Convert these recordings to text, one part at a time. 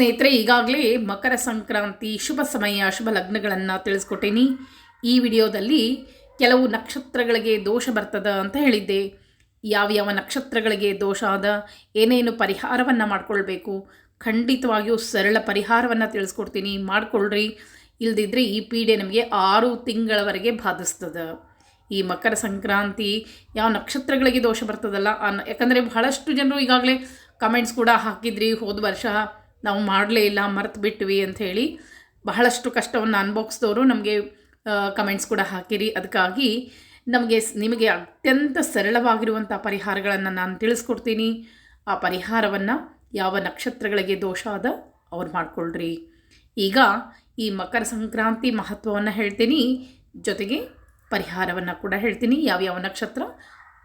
ಸ್ನೇಹಿತರೆ, ಈಗಾಗಲೇ ಮಕರ ಸಂಕ್ರಾಂತಿ, ಶುಭ ಸಮಯ, ಶುಭ ಲಗ್ನಗಳನ್ನು ತಿಳಿಸ್ಕೊಟ್ಟೀನಿ. ಈ ವಿಡಿಯೋದಲ್ಲಿ ಕೆಲವು ನಕ್ಷತ್ರಗಳಿಗೆ ದೋಷ ಬರ್ತದ ಅಂತ ಹೇಳಿದ್ದೆ. ಯಾವ್ಯಾವ ಯಾವ ನಕ್ಷತ್ರಗಳಿಗೆ ದೋಷ ಆದ ಏನೇನು ಪರಿಹಾರವನ್ನು ಮಾಡಿಕೊಳ್ಬೇಕು, ಖಂಡಿತವಾಗಿಯೂ ಸರಳ ಪರಿಹಾರವನ್ನು ತಿಳಿಸ್ಕೊಡ್ತೀನಿ. ಮಾಡ್ಕೊಳ್ರಿ. ಇಲ್ದಿದ್ರೆ ಈ ಪೀಡೆ ನಮಗೆ ಆರು ತಿಂಗಳವರೆಗೆ ಬಾಧಿಸ್ತದೆ. ಈ ಮಕರ ಸಂಕ್ರಾಂತಿ ಯಾವ ನಕ್ಷತ್ರಗಳಿಗೆ ದೋಷ ಬರ್ತದಲ್ಲ ಅನ್ನ ಯಾಕಂದರೆ ಬಹಳಷ್ಟು ಜನರು ಈಗಾಗಲೇ ಕಮೆಂಟ್ಸ್ ಕೂಡ ಹಾಕಿದ್ರಿ ಹೋದ ವರ್ಷ. ನಾವು ಮಾಡಲೇ ಇಲ್ಲ, ಮರೆತು ಬಿಟ್ವಿ ಅಂಥೇಳಿ ಬಹಳಷ್ಟು ಕಷ್ಟವನ್ನು ಅನುಭವಿಸಿದವರು ನಮಗೆ ಕಮೆಂಟ್ಸ್ ಕೂಡ ಹಾಕಿರಿ. ಅದಕ್ಕಾಗಿ ನಮಗೆ ನಿಮಗೆ ಅತ್ಯಂತ ಸರಳವಾಗಿರುವಂಥ ಪರಿಹಾರಗಳನ್ನು ನಾನು ತಿಳಿಸ್ಕೊಡ್ತೀನಿ. ಆ ಪರಿಹಾರವನ್ನು ಯಾವ ನಕ್ಷತ್ರಗಳಿಗೆ ದೋಷ ಆದ ಅವ್ರು ಮಾಡ್ಕೊಳ್ರಿ. ಈಗ ಈ ಮಕರ ಸಂಕ್ರಾಂತಿ ಮಹತ್ವವನ್ನು ಹೇಳ್ತೀನಿ. ಜೊತೆಗೆ ಪರಿಹಾರವನ್ನು ಕೂಡ ಹೇಳ್ತೀನಿ. ಯಾವ್ಯಾವ ನಕ್ಷತ್ರ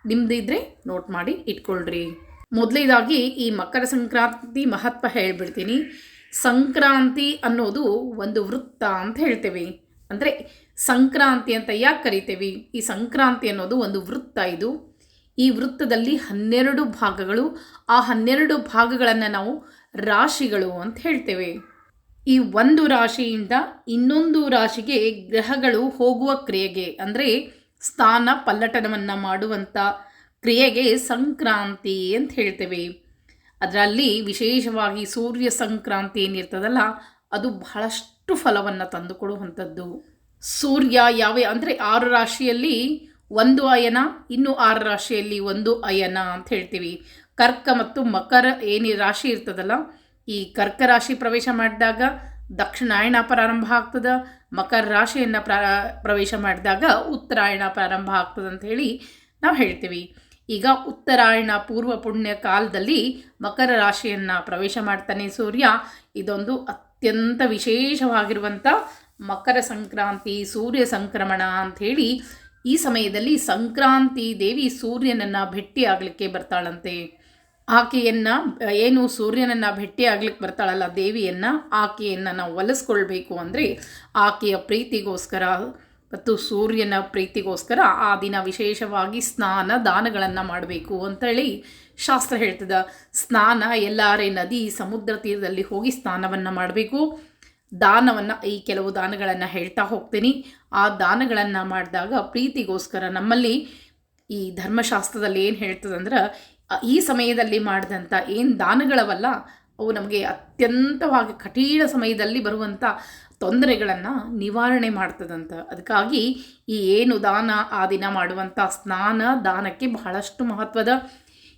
ನಿಮ್ಮದಿದ್ರೆ ನೋಟ್ ಮಾಡಿ ಇಟ್ಕೊಳ್ರಿ. ಮೊದಲೇದಾಗಿ ಈ ಮಕರ ಸಂಕ್ರಾಂತಿ ಮಹತ್ವ ಹೇಳ್ಬಿಡ್ತೀನಿ. ಸಂಕ್ರಾಂತಿ ಅನ್ನೋದು ಒಂದು ವೃತ್ತ ಅಂತ ಹೇಳ್ತೇವೆ. ಅಂದರೆ ಸಂಕ್ರಾಂತಿ ಅಂತ ಯಾಕೆ ಕರಿತೇವೆ? ಈ ಸಂಕ್ರಾಂತಿ ಅನ್ನೋದು ಒಂದು ವೃತ್ತ ಇದು. ಈ ವೃತ್ತದಲ್ಲಿ ಹನ್ನೆರಡು ಭಾಗಗಳು. ಆ ಹನ್ನೆರಡು ಭಾಗಗಳನ್ನು ನಾವು ರಾಶಿಗಳು ಅಂತ ಹೇಳ್ತೇವೆ. ಈ ಒಂದು ರಾಶಿಯಿಂದ ಇನ್ನೊಂದು ರಾಶಿಗೆ ಗ್ರಹಗಳು ಹೋಗುವ ಕ್ರಿಯೆಗೆ, ಅಂದರೆ ಸ್ಥಾನ ಪಲ್ಲಟನವನ್ನು ಮಾಡುವಂಥ ಕ್ರಿಯೆಗೆ ಸಂಕ್ರಾಂತಿ ಅಂತ ಹೇಳ್ತೇವೆ. ಅದರಲ್ಲಿ ವಿಶೇಷವಾಗಿ ಸೂರ್ಯ ಸಂಕ್ರಾಂತಿ ಏನಿರ್ತದಲ್ಲ, ಅದು ಬಹಳಷ್ಟು ಫಲವನ್ನು ತಂದುಕೊಡುವಂಥದ್ದು. ಸೂರ್ಯ ಯಾವ ಅಂದರೆ ಆರು ರಾಶಿಯಲ್ಲಿ ಒಂದು ಅಯನ, ಇನ್ನು ಆರು ರಾಶಿಯಲ್ಲಿ ಒಂದು ಅಯನ ಅಂತ ಹೇಳ್ತೀವಿ. ಕರ್ಕ ಮತ್ತು ಮಕರ ಏನು ರಾಶಿ ಇರ್ತದಲ್ಲ, ಈ ಕರ್ಕ ರಾಶಿ ಪ್ರವೇಶ ಮಾಡಿದಾಗ ದಕ್ಷಿಣಾಯಣ ಪ್ರಾರಂಭ ಆಗ್ತದೆ, ಮಕರ ರಾಶಿಯನ್ನು ಪ್ರ, ಪ್ರವೇಶ ಮಾಡಿದಾಗ ಉತ್ತರಾಯಣ ಪ್ರಾರಂಭ ಆಗ್ತದೆ ಅಂತ ಹೇಳಿ ನಾವು ಹೇಳ್ತೀವಿ. ಈಗ ಉತ್ತರಾಯಣ ಪೂರ್ವ ಪುಣ್ಯ ಕಾಲದಲ್ಲಿ ಮಕರ ರಾಶಿಯನ್ನು ಪ್ರವೇಶ ಮಾಡ್ತಾನೆ ಸೂರ್ಯ. ಇದೊಂದು ಅತ್ಯಂತ ವಿಶೇಷವಾಗಿರುವಂಥ ಮಕರ ಸಂಕ್ರಾಂತಿ, ಸೂರ್ಯ ಸಂಕ್ರಮಣ ಅಂಥೇಳಿ ಈ ಸಮಯದಲ್ಲಿ ಸಂಕ್ರಾಂತಿ ದೇವಿ ಸೂರ್ಯನನ್ನು ಭೇಟಿ ಆಗಲಿಕ್ಕೆ ಬರ್ತಾಳಂತೆ. ಆಕೆಯನ್ನು, ಏನು ಸೂರ್ಯನನ್ನು ಭೇಟಿ ಆಗ್ಲಿಕ್ಕೆ ಬರ್ತಾಳಲ್ಲ ದೇವಿಯನ್ನು, ಆಕೆಯನ್ನು ನಾವು ಒಲಿಸ್ಕೊಳ್ಬೇಕು ಅಂದರೆ ಆಕೆಯ ಪ್ರೀತಿಗೋಸ್ಕರ ಮತ್ತು ಸೂರ್ಯನ ಪ್ರೀತಿಗೋಸ್ಕರ ಆ ದಿನ ವಿಶೇಷವಾಗಿ ಸ್ನಾನ ದಾನಗಳನ್ನು ಮಾಡಬೇಕು ಅಂತೇಳಿ ಶಾಸ್ತ್ರ ಹೇಳ್ತದ. ಸ್ನಾನ ಎಲ್ಲಾರೇ ನದಿ ಸಮುದ್ರ ತೀರದಲ್ಲಿ ಹೋಗಿ ಸ್ನಾನವನ್ನು ಮಾಡಬೇಕು. ದಾನವನ್ನು ಈ ಕೆಲವು ದಾನಗಳನ್ನು ಹೇಳ್ತಾ ಹೋಗ್ತೀನಿ. ಆ ದಾನಗಳನ್ನು ಮಾಡಿದಾಗ ಪ್ರೀತಿಗೋಸ್ಕರ ನಮ್ಮಲ್ಲಿ ಈ ಧರ್ಮಶಾಸ್ತ್ರದಲ್ಲಿ ಏನು ಹೇಳ್ತದಂದ್ರೆ, ಈ ಸಮಯದಲ್ಲಿ ಮಾಡಿದಂಥ ಏನು ದಾನಗಳವಲ್ಲ, ಅವು ನಮಗೆ ಅತ್ಯಂತವಾಗಿ ಕಠಿಣ ಸಮಯದಲ್ಲಿ ಬರುವಂಥ ತೊಂದರೆಗಳನ್ನು ನಿವಾರಣೆ ಮಾಡ್ತದಂತ. ಅದಕ್ಕಾಗಿ ಈ ಏನು ದಾನ ಆ ದಿನ ಮಾಡುವಂಥ ಸ್ನಾನ ದಾನಕ್ಕೆ ಬಹಳಷ್ಟು ಮಹತ್ವದ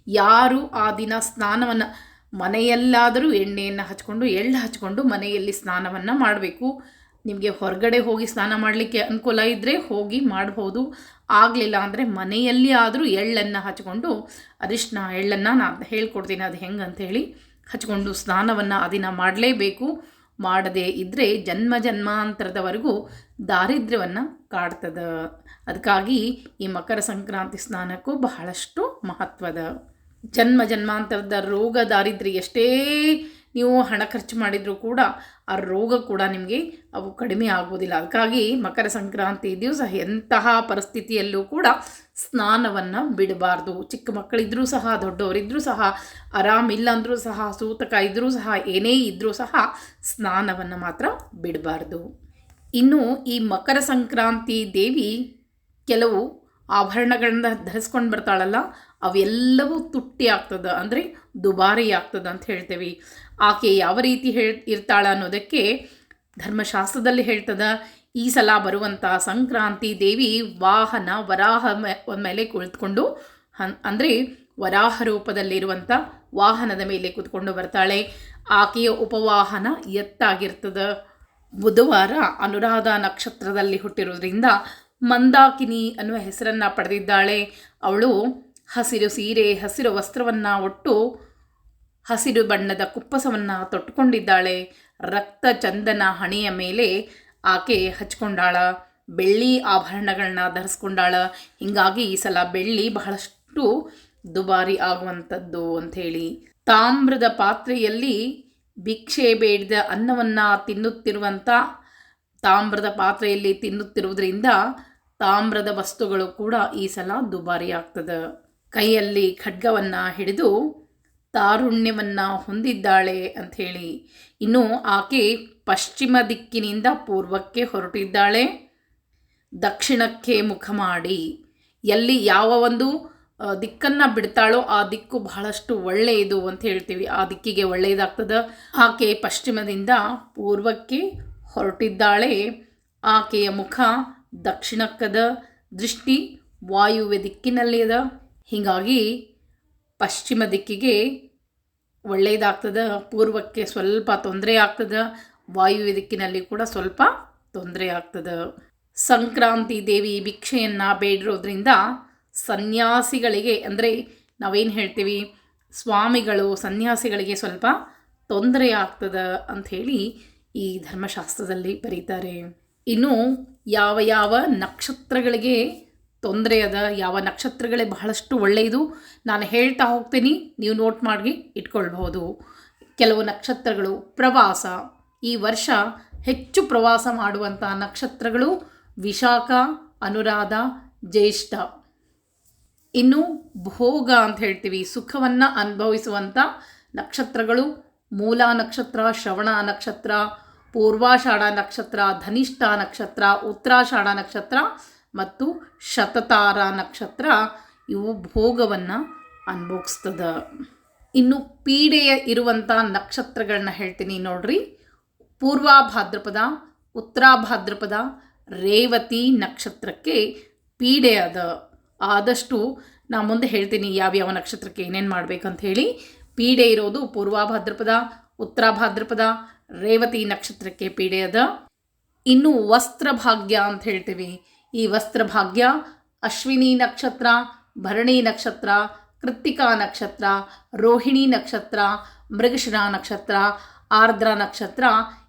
ಯಾರು ಆ ದಿನ ಸ್ನಾನವನ್ನು ಮನೆಯಲ್ಲಾದರೂ ಎಣ್ಣೆಯನ್ನು ಹಚ್ಕೊಂಡು, ಎಳ್ಳು ಹಚ್ಕೊಂಡು ಮನೆಯಲ್ಲಿ ಸ್ನಾನವನ್ನು ಮಾಡಬೇಕು. ನಿಮಗೆ ಹೊರಗಡೆ ಹೋಗಿ ಸ್ನಾನ ಮಾಡಲಿಕ್ಕೆ ಅನುಕೂಲ ಇದ್ದರೆ ಹೋಗಿ ಮಾಡ್ಬೋದು. ಆಗಲಿಲ್ಲ ಅಂದರೆ ಮನೆಯಲ್ಲಿ ಆದರೂ ಎಳ್ಳನ್ನು ಹಚ್ಕೊಂಡು ಅರಿಶಿನ ಎಳ್ಳನ್ನು ನಾನು ಹೇಳ್ಕೊಡ್ತೀನಿ, ಅದು ಹೆಂಗೆ ಅಂಥೇಳಿ ಹಚ್ಕೊಂಡು ಸ್ನಾನವನ್ನು ಆ ದಿನ ಮಾಡಲೇಬೇಕು. ಮಾಡದೇ ಇದ್ದರೆ ಜನ್ಮ ಜನ್ಮಾಂತರದವರೆಗೂ ದಾರಿದ್ರ್ಯವನ್ನು ಕಾಡ್ತದ. ಅದಕ್ಕಾಗಿ ಈ ಮಕರ ಸಂಕ್ರಾಂತಿ ಸ್ನಾನಕ್ಕೂ ಬಹಳಷ್ಟು ಮಹತ್ವದ. ಜನ್ಮ ಜನ್ಮಾಂತರದ ರೋಗ ದಾರಿದ್ರ್ಯ ಎಷ್ಟೇ ನೀವು ಹಣ ಖರ್ಚು ಮಾಡಿದರೂ ಕೂಡ ಆ ರೋಗ ಕೂಡ ನಿಮಗೆ ಅವು ಕಡಿಮೆ ಆಗೋದಿಲ್ಲ ಅದಕ್ಕಾಗಿ ಮಕರ ಸಂಕ್ರಾಂತಿ ದಿವಸ ಎಂತಹ ಪರಿಸ್ಥಿತಿಯಲ್ಲೂ ಕೂಡ ಸ್ನಾನವನ್ನು ಬಿಡಬಾರ್ದು. ಚಿಕ್ಕ ಮಕ್ಕಳಿದ್ದರೂ ಸಹ ದೊಡ್ಡವರಿದ್ದರೂ ಸಹ ಆರಾಮಿಲ್ಲ ಅಂದರೂ ಸಹ, ಸೂತಕ ಇದ್ದರೂ ಸಹ, ಏನೇ ಇದ್ದರೂ ಸಹ ಸ್ನಾನವನ್ನು ಮಾತ್ರ ಬಿಡಬಾರ್ದು. ಇನ್ನು ಈ ಮಕರ ಸಂಕ್ರಾಂತಿ ದೇವಿ ಕೆಲವು ಆಭರಣಗಳನ್ನ ಧರಿಸ್ಕೊಂಡು ಬರ್ತಾಳಲ್ಲ, ಅವೆಲ್ಲವೂ ತುಟ್ಟಿ ಆಗ್ತದೆ. ಅಂದರೆ ದುಬಾರಿ ಆಗ್ತದೆ ಅಂತ ಹೇಳ್ತೇವೆ. ಆಕೆ ಯಾವ ರೀತಿ ಹೇಳ್ ಇರ್ತಾಳ ಅನ್ನೋದಕ್ಕೆ ಧರ್ಮಶಾಸ್ತ್ರದಲ್ಲಿ ಹೇಳ್ತದ, ಈ ಸಲ ಬರುವಂಥ ಸಂಕ್ರಾಂತಿ ದೇವಿ ವಾಹನ ವರಾಹ ಮೇಲೆ ಕುಳಿತುಕೊಂಡು ಹನ್, ಅಂದರೆ ವರಾಹ ರೂಪದಲ್ಲಿರುವಂಥ ವಾಹನದ ಮೇಲೆ ಕೂತ್ಕೊಂಡು ಬರ್ತಾಳೆ. ಆಕೆಯ ಉಪವಾಹನ ಎತ್ತಾಗಿರ್ತದೆ. ಬುಧವಾರ ಅನುರಾಧ ನಕ್ಷತ್ರದಲ್ಲಿ ಹುಟ್ಟಿರೋದ್ರಿಂದ ಮಂದಾಕಿನಿ ಅನ್ನುವ ಹೆಸರನ್ನು ಪಡೆದಿದ್ದಾಳೆ. ಅವಳು ಹಸಿರು ಸೀರೆ, ಹಸಿರು ವಸ್ತ್ರವನ್ನು ಒಟ್ಟು ಹಸಿರು ಬಣ್ಣದ ಕುಪ್ಪಸವನ್ನು ತೊಟ್ಟುಕೊಂಡಿದ್ದಾಳೆ ರಕ್ತ ಚಂದನ ಹಣೆಯ ಮೇಲೆ ಆಕೆ ಹಚ್ಕೊಂಡಾಳ. ಬೆಳ್ಳಿ ಆಭರಣಗಳನ್ನ ಧರಿಸ್ಕೊಂಡಾಳ. ಹೀಗಾಗಿ ಈ ಸಲ ಬೆಳ್ಳಿ ಬಹಳಷ್ಟು ದುಬಾರಿ ಆಗುವಂಥದ್ದು ಅಂಥೇಳಿ. ತಾಮ್ರದ ಪಾತ್ರೆಯಲ್ಲಿ ಭಿಕ್ಷೆ ಬೇಡಿದ ಅನ್ನವನ್ನು ತಿನ್ನುತ್ತಿರುವಂಥ, ತಾಮ್ರದ ಪಾತ್ರೆಯಲ್ಲಿ ತಿನ್ನುತ್ತಿರುವುದರಿಂದ ತಾಮ್ರದ ವಸ್ತುಗಳು ಕೂಡ ಈ ಸಲ ದುಬಾರಿ ಆಗ್ತದೆ. ಕೈಯಲ್ಲಿ ಖಡ್ಗವನ್ನು ಹಿಡಿದು ತಾರುಣ್ಯವನ್ನು ಹೊಂದಿದ್ದಾಳೆ ಅಂಥೇಳಿ ಇನ್ನು ಆಕೆ ಪಶ್ಚಿಮ ದಿಕ್ಕಿನಿಂದ ಪೂರ್ವಕ್ಕೆ ಹೊರಟಿದ್ದಾಳೆ. ದಕ್ಷಿಣಕ್ಕೆ ಮುಖ ಮಾಡಿ. ಎಲ್ಲಿ ಯಾವ ಒಂದು ದಿಕ್ಕನ್ನು ಬಿಡ್ತಾಳೋ ಆ ದಿಕ್ಕು ಬಹಳಷ್ಟು ಒಳ್ಳೆಯದು ಅಂತ ಹೇಳ್ತೀವಿ. ಆ ದಿಕ್ಕಿಗೆ ಒಳ್ಳೆಯದಾಗ್ತದೆ. ಆಕೆ ಪಶ್ಚಿಮದಿಂದ ಪೂರ್ವಕ್ಕೆ ಹೊರಟಿದ್ದಾಳೆ. ಆಕೆಯ ಮುಖ ದಕ್ಷಿಣಕ್ಕದ, ದೃಷ್ಟಿ ವಾಯುವ್ಯ ದಿಕ್ಕಿನಲ್ಲಿ ಅದ ಹೀಗಾಗಿ ಪಶ್ಚಿಮ ದಿಕ್ಕಿಗೆ ಒಳ್ಳೆಯದಾಗ್ತದೆ ಪೂರ್ವಕ್ಕೆ ಸ್ವಲ್ಪ ತೊಂದರೆ ಆಗ್ತದೆ ವಾಯುವ್ಯ ದಿಕ್ಕಿನಲ್ಲಿ ಕೂಡ ಸ್ವಲ್ಪ ತೊಂದರೆ ಆಗ್ತದೆ. ಸಂಕ್ರಾಂತಿ ದೇವಿ ಭಿಕ್ಷೆಯನ್ನು ಬೇಡಿರೋದ್ರಿಂದ ಸನ್ಯಾಸಿಗಳಿಗೆ, ಅಂದರೆ ನಾವೇನು ಹೇಳ್ತೀವಿ, ಸ್ವಾಮಿಗಳು, ಸನ್ಯಾಸಿಗಳಿಗೆ ಸ್ವಲ್ಪ ತೊಂದರೆ ಆಗ್ತದೆ ಅಂಥೇಳಿ ಈ ಧರ್ಮಶಾಸ್ತ್ರದಲ್ಲಿ ಬರೀತಾರೆ. ಇನ್ನು ಯಾವ ಯಾವ ನಕ್ಷತ್ರಗಳಿಗೆ ತೊಂದರೆ ಅದ, ಯಾವ ನಕ್ಷತ್ರಗಳೇ ಬಹಳಷ್ಟು ಒಳ್ಳೆಯದು, ನಾನು ಹೇಳ್ತಾ ಹೋಗ್ತೀನಿ, ನೀವು ನೋಟ್ ಮಾಡಿ ಇಟ್ಕೊಳ್ಬಹುದು. ಕೆಲವು ನಕ್ಷತ್ರಗಳು ಪ್ರವಾಸ, ಈ ವರ್ಷ ಹೆಚ್ಚು ಪ್ರವಾಸ ಮಾಡುವಂಥ ನಕ್ಷತ್ರಗಳು ವಿಶಾಖ, ಅನುರಾಧ, ಜ್ಯೇಷ್ಠ. ಇನ್ನು ಭೋಗ ಅಂತ ಹೇಳ್ತೀವಿ, ಸುಖವನ್ನು ಅನುಭವಿಸುವಂಥ ನಕ್ಷತ್ರಗಳು ಮೂಲ ನಕ್ಷತ್ರ, ಶ್ರವಣ ನಕ್ಷತ್ರ, ಪೂರ್ವಾಷಾಢ ನಕ್ಷತ್ರ, ಧನಿಷ್ಠ ನಕ್ಷತ್ರ, ಉತ್ತರಾಷಾಢ ನಕ್ಷತ್ರ ಮತ್ತು ಶತತಾರ ನಕ್ಷತ್ರ ಇವು ಭೋಗವನ್ನು ಅನುಭವಿಸ್ತದ ಇನ್ನು ಪೀಡೆಯ ಇರುವಂಥ ನಕ್ಷತ್ರಗಳನ್ನ ಹೇಳ್ತೀನಿ ನೋಡ್ರಿ. ಪೂರ್ವ ಉತ್ತರಾಭಾದ್ರಪದ ಉತ್ತರ ಭಾದ್ರಪದ, ರೇವತಿ ನಕ್ಷತ್ರಕ್ಕೆ ಪೀಡೆ ಅದ. ಆದಷ್ಟು ನಾ ಮುಂದೆ ಹೇಳ್ತೀನಿ ಯಾವ್ಯಾವ ನಕ್ಷತ್ರಕ್ಕೆ ಏನೇನು ಮಾಡ್ಬೇಕಂತ ಹೇಳಿ. ಪೀಡೆ ಇರೋದು ಪೂರ್ವ ಉತ್ತರಾಭಾದ್ರಪದ ಉತ್ತರ ಭಾದ್ರಪದ, ರೇವತಿ ನಕ್ಷತ್ರಕ್ಕೆ ಪೀಡೆ ಅದ. ಇನ್ನು ವಸ್ತ್ರಭಾಗ್ಯ ಅಂತ ಹೇಳ್ತೀವಿ. ಈ ವಸ್ತ್ರಭಾಗ್ಯ ಅಶ್ವಿನಿ ನಕ್ಷತ್ರ, ಭರಣಿ ನಕ್ಷತ್ರ, ಕೃತ್ತಿಕಾ ನಕ್ಷತ್ರ, ರೋಹಿಣಿ ನಕ್ಷತ್ರ, ಮೃಗಶಿರ ನಕ್ಷತ್ರ, ಆರ್ದ್ರ ನಕ್ಷತ್ರ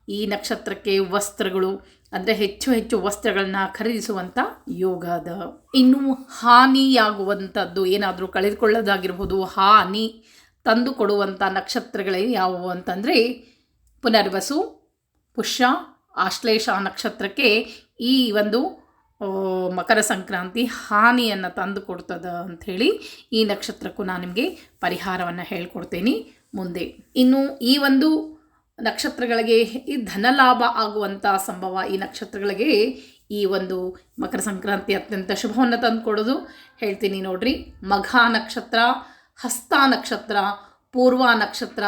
ಈ ನಕ್ಷತ್ರಕ್ಕೆ ವಸ್ತ್ರಗಳು ಅಂದರೆ ಹೆಚ್ಚು ಹೆಚ್ಚು ವಸ್ತ್ರಗಳನ್ನ ಖರೀದಿಸುವಂಥ ಯೋಗ ಅದ. ಇನ್ನು ಹಾನಿಯಾಗುವಂಥದ್ದು ಏನಾದರೂ ಕಳೆದುಕೊಳ್ಳೋದಾಗಿರ್ಬೋದು, ಹಾನಿ ತಂದು ಕೊಡುವಂಥ ನಕ್ಷತ್ರಗಳೇ ಯಾವುವು ಅಂತಂದರೆ ಪುನರ್ವಸು, ಪುಷ್ಯ, ಆಶ್ಲೇಷ ನಕ್ಷತ್ರಕ್ಕೆ ಈ ಒಂದು ಮಕರ ಸಂಕ್ರಾಂತಿ ಹಾನಿಯನ್ನು ತಂದು ಕೊಡ್ತದ ಅಂಥೇಳಿ ಈ ನಕ್ಷತ್ರಕ್ಕೂ ನಾನು ನಿಮಗೆ ಪರಿಹಾರವನ್ನು ಹೇಳ್ಕೊಡ್ತೇನೆ. ಮುಂದೆ ಇನ್ನು ಈ ಒಂದು ನಕ್ಷತ್ರಗಳಿಗೆ ಈ ಧನಲಾಭ ಆಗುವಂಥ ಸಂಭವ ಈ ನಕ್ಷತ್ರಗಳಿಗೆ ಈ ಒಂದು ಮಕರ ಸಂಕ್ರಾಂತಿ ಅತ್ಯಂತ ಶುಭವನ್ನು ತಂದು ಕೊಡೋದು. ಹೇಳ್ತೀನಿ ನೋಡ್ರಿ, ಮಘ ನಕ್ಷತ್ರ, ಹಸ್ತ ನಕ್ಷತ್ರ, ಪೂರ್ವ ನಕ್ಷತ್ರ,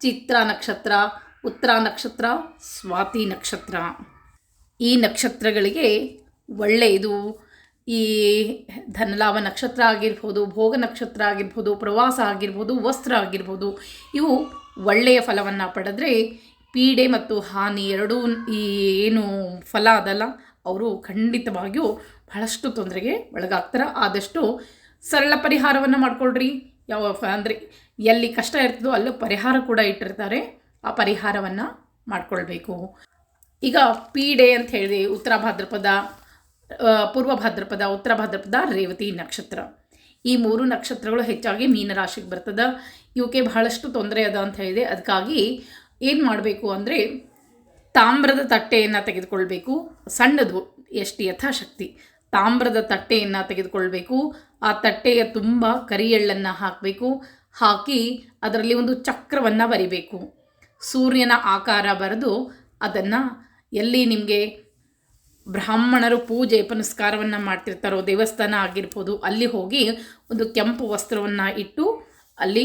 ಚಿತ್ರ ನಕ್ಷತ್ರ, ಉತ್ತರ ನಕ್ಷತ್ರ, ಸ್ವಾತಿ ನಕ್ಷತ್ರ. ಈ ನಕ್ಷತ್ರಗಳಿಗೆ ಒಳ್ಳೆಯದು. ಈ ಧನಲಾಭ ನಕ್ಷತ್ರ ಆಗಿರ್ಬೋದು, ಭೋಗ ನಕ್ಷತ್ರ ಆಗಿರ್ಬೋದು, ಪ್ರವಾಸ ಆಗಿರ್ಬೋದು, ವಸ್ತ್ರ ಆಗಿರ್ಬೋದು, ಇವು ಒಳ್ಳೆಯ ಫಲವನ್ನು ಪಡೆದ್ರೆ ಪೀಡೆ ಮತ್ತು ಹಾನಿ ಎರಡೂ ಈ ಏನು ಫಲ ಅದಲ್ಲ, ಅವರು ಖಂಡಿತವಾಗಿಯೂ ಬಹಳಷ್ಟು ತೊಂದರೆಗೆ ಒಳಗಾಗ್ತಾರೆ. ಆದಷ್ಟು ಸರಳ ಪರಿಹಾರವನ್ನು ಮಾಡ್ಕೊಳ್ರಿ. ಯಾವ ಅಂದರೆ ಎಲ್ಲಿ ಕಷ್ಟ ಇರ್ತದೋ ಅಲ್ಲೂ ಪರಿಹಾರ ಕೂಡ ಇಟ್ಟಿರ್ತಾರೆ. ಆ ಪರಿಹಾರವನ್ನು ಮಾಡಿಕೊಳ್ಬೇಕು. ಈಗ ಪೀಡೆ ಅಂತ ಹೇಳಿದೆ ಉತ್ತರ ಭಾದ್ರಪದ ಪೂರ್ವ ಭಾದ್ರಪದ, ಉತ್ತರ ಭಾದ್ರಪದ, ರೇವತಿ ನಕ್ಷತ್ರ. ಈ ಮೂರು ನಕ್ಷತ್ರಗಳು ಹೆಚ್ಚಾಗಿ ಮೀನರಾಶಿಗೆ ಬರ್ತದೆ. ಇವಕ್ಕೆ ಬಹಳಷ್ಟು ತೊಂದರೆ ಅದ ಅಂತ ಹೇಳಿದೆ. ಅದಕ್ಕಾಗಿ ಏನು ಮಾಡಬೇಕು ಅಂದರೆ ತಾಮ್ರದ ತಟ್ಟೆಯನ್ನು ತೆಗೆದುಕೊಳ್ಬೇಕು. ಸಣ್ಣದು, ಎಷ್ಟು ಯಥಾಶಕ್ತಿ. ತಾಮ್ರದ ತಟ್ಟೆಯನ್ನು ತೆಗೆದುಕೊಳ್ಬೇಕು. ಆ ತಟ್ಟೆಯ ತುಂಬ ಕರಿಯೆಳ್ಳನ್ನು ಹಾಕಬೇಕು. ಹಾಕಿ ಅದರಲ್ಲಿ ಒಂದು ಚಕ್ರವನ್ನು ಬರಿಬೇಕು. ಸೂರ್ಯನ ಆಕಾರ ಬರೆದು ಅದನ್ನು ಎಲ್ಲಿ ನಿಮಗೆ ಬ್ರಾಹ್ಮಣರು ಪೂಜೆ ಪುನಸ್ಕಾರವನ್ನು ಮಾಡ್ತಿರ್ತಾರೋ, ದೇವಸ್ಥಾನ ಆಗಿರ್ಬೋದು, ಅಲ್ಲಿ ಹೋಗಿ ಒಂದು ಕೆಂಪು ವಸ್ತ್ರವನ್ನು ಇಟ್ಟು ಅಲ್ಲಿ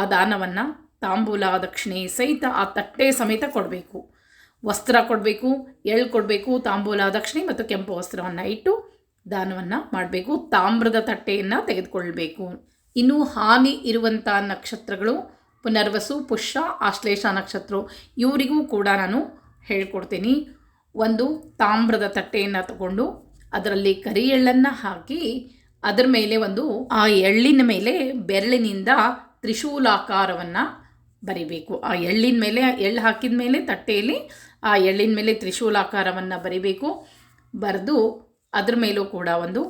ಆ ದಾನವನ್ನು ತಾಂಬೂಲ, ದಕ್ಷಿಣೆ ಸಹಿತ ಆ ತಟ್ಟೆ ಸಮೇತ ಕೊಡಬೇಕು. ವಸ್ತ್ರ ಕೊಡಬೇಕು ಎಳ್ಳು ಕೊಡಬೇಕು, ತಾಂಬೂಲ, ದಕ್ಷಿಣೆ ಮತ್ತು ಕೆಂಪು ವಸ್ತ್ರವನ್ನು ಇಟ್ಟು ದಾನವನ್ನು ಮಾಡಬೇಕು, ತಾಮ್ರದ ತಟ್ಟೆಯನ್ನು ತೆಗೆದುಕೊಳ್ಬೇಕು. ಇನ್ನು ಹಾನಿ ಇರುವಂಥ ನಕ್ಷತ್ರಗಳು ಪುನರ್ವಸು, ಪುಷ್ಯ, ಆಶ್ಲೇಷ ನಕ್ಷತ್ರ, ಇವರಿಗೂ ಕೂಡ ನಾನು ಹೇಳ್ಕೊಡ್ತೀನಿ. ಒಂದು ತಾಮ್ರದ ತಟ್ಟೆಯನ್ನು ತಗೊಂಡು ಅದರಲ್ಲಿ ಕರಿ ಎಳ್ಳನ್ನು ಹಾಕಿ ಅದರ ಮೇಲೆ ಒಂದು ಆ ಎಳ್ಳಿನ ಮೇಲೆ ಬೆರಳಿನಿಂದ ತ್ರಿಶೂಲಾಕಾರವನ್ನು ಬರಿಬೇಕು. ಆ ಎಳ್ಳಿನ ಮೇಲೆ, ಎಳ್ಳು ಹಾಕಿದ ಮೇಲೆ ತಟ್ಟೆಯಲ್ಲಿ ಆ ಎಳ್ಳಿನ ಮೇಲೆ ತ್ರಿಶೂಲಾಕಾರವನ್ನು ಬರಿಬೇಕು. ಬರೆದು ಅದ್ರ ಮೇಲೂ ಕೂಡ ಒಂದು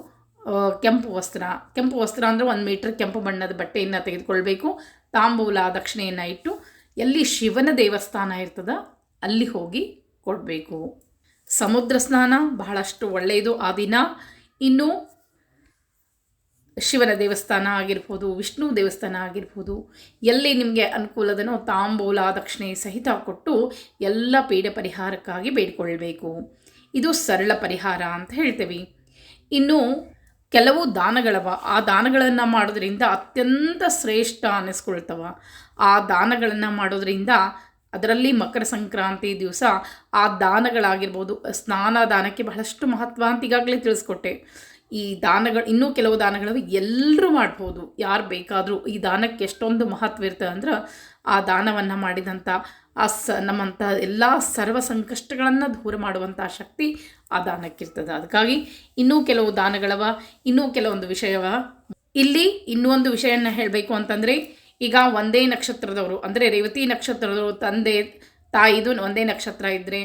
ಕೆಂಪು ವಸ್ತ್ರ ಕೆಂಪು ವಸ್ತ್ರ ಅಂದರೆ ಒಂದು ಮೀಟ್ರ್ ಕೆಂಪು ಬಣ್ಣದ ಬಟ್ಟೆಯನ್ನು ತೆಗೆದುಕೊಳ್ಬೇಕು. ತಾಂಬೂಲ ದಕ್ಷಿಣೆಯನ್ನು ಇಟ್ಟು ಎಲ್ಲಿ ಶಿವನ ದೇವಸ್ಥಾನ ಇರ್ತದ ಅಲ್ಲಿ ಹೋಗಿ ಕೊಡಬೇಕು. ಸಮುದ್ರ ಸ್ನಾನ ಬಹಳಷ್ಟು ಒಳ್ಳೆಯದು. ಆ ದಿನ ಇನ್ನು ಶಿವನ ದೇವಸ್ಥಾನ ಆಗಿರ್ಬೋದು, ವಿಷ್ಣು ದೇವಸ್ಥಾನ ಆಗಿರ್ಬೋದು, ಎಲ್ಲಿ ನಿಮಗೆ ಅನುಕೂಲದನೋ ತಾಂಬೂಲ, ದಕ್ಷಿಣೆ ಸಹಿತ ಕೊಟ್ಟು ಎಲ್ಲ ಪೀಡೆ ಪರಿಹಾರಕ್ಕಾಗಿ ಬೇಡಿಕೊಳ್ಬೇಕು. ಇದು ಸರಳ ಪರಿಹಾರ ಅಂತ ಹೇಳ್ತೇವೆ. ಇನ್ನು ಕೆಲವು ದಾನಗಳವ, ಆ ದಾನಗಳನ್ನು ಮಾಡೋದ್ರಿಂದ ಅತ್ಯಂತ ಶ್ರೇಷ್ಠ ಅನ್ನಿಸ್ಕೊಳ್ತವ. ಆ ದಾನಗಳನ್ನು ಮಾಡೋದ್ರಿಂದ ಅದರಲ್ಲಿ ಮಕರ ಸಂಕ್ರಾಂತಿ ದಿವಸ ಆ ದಾನಗಳಾಗಿರ್ಬೋದು, ಸ್ನಾನ ದಾನಕ್ಕೆ ಬಹಳಷ್ಟು ಮಹತ್ವ ಅಂತ ಈಗಾಗಲೇ ತಿಳಿಸ್ಕೊಟ್ಟೆ. ಈ ದಾನಗಳು, ಇನ್ನೂ ಕೆಲವು ದಾನಗಳು ಎಲ್ಲರೂ ಮಾಡ್ಬೋದು. ಯಾರು ಬೇಕಾದರೂ ಈ ದಾನಕ್ಕೆ ಎಷ್ಟೊಂದು ಮಹತ್ವ ಇರ್ತದೆ ಅಂದ್ರೆ ಆ ದಾನವನ್ನು ಮಾಡಿದಂಥ ಆ ಸ ನಮ್ಮಂಥ ಎಲ್ಲ ಸರ್ವ ಸಂಕಷ್ಟಗಳನ್ನು ದೂರ ಮಾಡುವಂಥ ಶಕ್ತಿ ಆ ದಾನಕ್ಕಿರ್ತದೆ. ಅದಕ್ಕಾಗಿ ಇನ್ನೂ ಕೆಲವು ದಾನಗಳವ, ಇನ್ನೂ ಕೆಲವೊಂದು ವಿಷಯವ. ಇಲ್ಲಿ ಇನ್ನೂ ಒಂದು ವಿಷಯನ ಹೇಳಬೇಕು ಅಂತಂದರೆ ಈಗ ಒಂದೇ ನಕ್ಷತ್ರದವರು, ಅಂದರೆ ರೇವತಿ ನಕ್ಷತ್ರದವರು ತಂದೆ, ತಾಯಿದು ಒಂದೇ ನಕ್ಷತ್ರ ಇದ್ದರೆ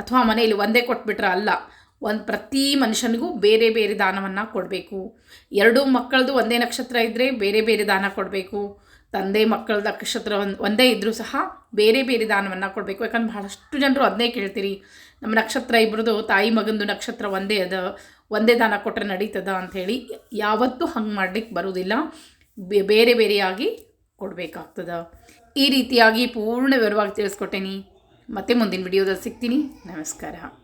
ಅಥವಾ ಮನೆಯಲ್ಲಿ ಒಂದೇ ಕೊಟ್ಬಿಟ್ರೆ ಅಲ್ಲ, ಒಂದು ಪ್ರತಿ ಮನುಷ್ಯನಿಗೂ ಬೇರೆ ಬೇರೆ ದಾನವನ್ನು ಕೊಡಬೇಕು. ಎರಡೂ ಮಕ್ಕಳದು ಒಂದೇ ನಕ್ಷತ್ರ ಇದ್ದರೆ ಬೇರೆ ಬೇರೆ ದಾನ ಕೊಡಬೇಕು. ತಂದೆ ಮಕ್ಕಳ ನಕ್ಷತ್ರ ಒಂದು, ಒಂದೇ ಇದ್ದರೂ ಸಹ ಬೇರೆ ಬೇರೆ ದಾನವನ್ನು ಕೊಡಬೇಕು. ಯಾಕಂದ್ರೆ ಬಹಳಷ್ಟು ಜನರು ಅದನ್ನೇ ಕೇಳ್ತೀರಿ. ನಮ್ಮ ನಕ್ಷತ್ರ ಇಬ್ಬರದು ತಾಯಿ ಮಗಂದು ನಕ್ಷತ್ರ ಒಂದೇ ಅದ, ಒಂದೇ ದಾನ ಕೊಟ್ಟರೆ ನಡೀತದ ಅಂಥೇಳಿ ಯಾವತ್ತೂ ಹಂಗೆ ಮಾಡ್ಲಿಕ್ಕೆ ಬರೋದಿಲ್ಲ. ಬೇರೆ ಬೇರೆಯಾಗಿ ಕೊಡಬೇಕಾಗ್ತದ. ಈ ರೀತಿಯಾಗಿ ಪೂರ್ಣ ವಿವರವಾಗಿ ತಿಳಿಸ್ಕೊಟ್ಟೇನಿ. ಮತ್ತೆ ಮುಂದಿನ ವಿಡಿಯೋದಲ್ಲಿ ಸಿಗ್ತೀನಿ. ನಮಸ್ಕಾರ.